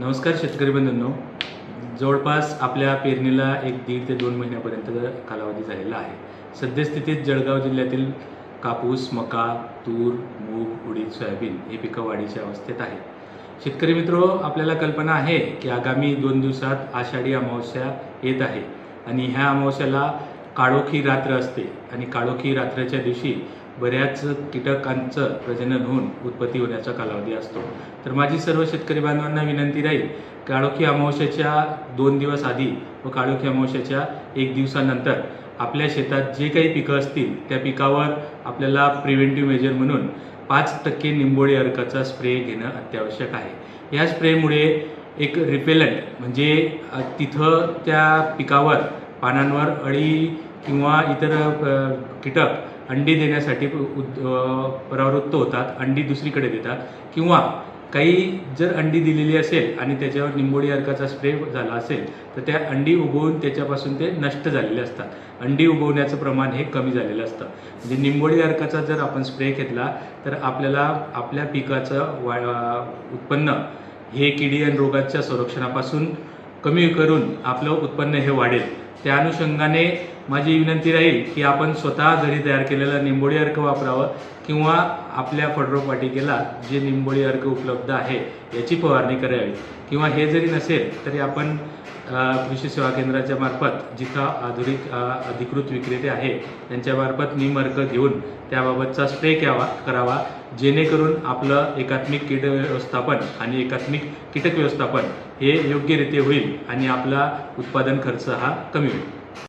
नमस्कार शेतकरी बंधूंनो. जवळपास आपल्या पेरणीला एक दीड ते दोन महिन्यापर्यंत कालावधी झालेला आहे. सद्यस्थितीत जळगाव जिल्ह्यातील कापूस मका तूर मूग उडीद सोयाबीन हे पिकं वाढीच्या अवस्थेत आहे. शेतकरी मित्रो आपल्याला कल्पना आहे की आगामी दोन दिवसात आषाढी अमावस्या येत आहे आणि ह्या अमावस्याला काळोखी रात्र असते आणि काळोखी रात्रीच्या दिवशी बऱ्याच कीटकांचं प्रजनन होऊन उत्पत्ती होण्याचा कालावधी असतो. तर माझी सर्व शेतकरी बांधवांना विनंती राहील काळोखी अमावस्याच्या दोन दिवस आधी व काळोखी अमावस्याच्या एक दिवसानंतर आपल्या शेतात जे काही पिकं असतील त्या पिकावर आपल्याला प्रिव्हेंटिव्ह मेजर म्हणून पाच टक्के निंबोळी अर्काचा स्प्रे घेणं अत्यावश्यक आहे. या स्प्रेमुळे एक रिपेलंट म्हणजे तिथं त्या पिकावर पानांवर अळी किंवा इतर कीटक अंडी देण्यासाठी उद- परावृत्त होतात अंडी दुसरीकडे देतात. किंवा काही जर अंडी दिलेली असेल आणि त्याच्यावर निंबोळी अर्काचा स्प्रे झाला असेल तर त्या अंडी उगवून त्याच्यापासून ते नष्ट झालेले असतात. अंडी उगवण्याचं प्रमाण हे कमी झालेलं असतं. म्हणजे निंबोळी अर्काचा जर आपण स्प्रे घेतला तर आपल्याला आपल्या पिकाचं वा उत्पन्न हे किडी आणि रोगाच्या संरक्षणापासून कमी करून आपलं उत्पन्न हे वाढेल. त्या अनुषंगाने माझी विनंती राहील की आपण स्वतः घरी तयार केलेलं निंबोळी अर्क वापरावं किंवा आपल्या फडरोपाटिकेला जे निंबोळी अर्क उपलब्ध आहे याची फवारणी करावी. किंवा हे जरी नसेल तरी आपण कृषी सेवा केंद्राच्या मार्फत जिथं आधुनिक अधिकृत विक्रेते आहे त्यांच्यामार्फत निम अर्क घेऊन त्याबाबतचा स्प्रे घ्यावा करावा जेणेकरून आपलं एकात्मिक कीड व्यवस्थापन आणि एकात्मिक कीटक व्यवस्थापन हे योग्यरीत्या होईल आणि आपला उत्पादन खर्च हा कमी होईल.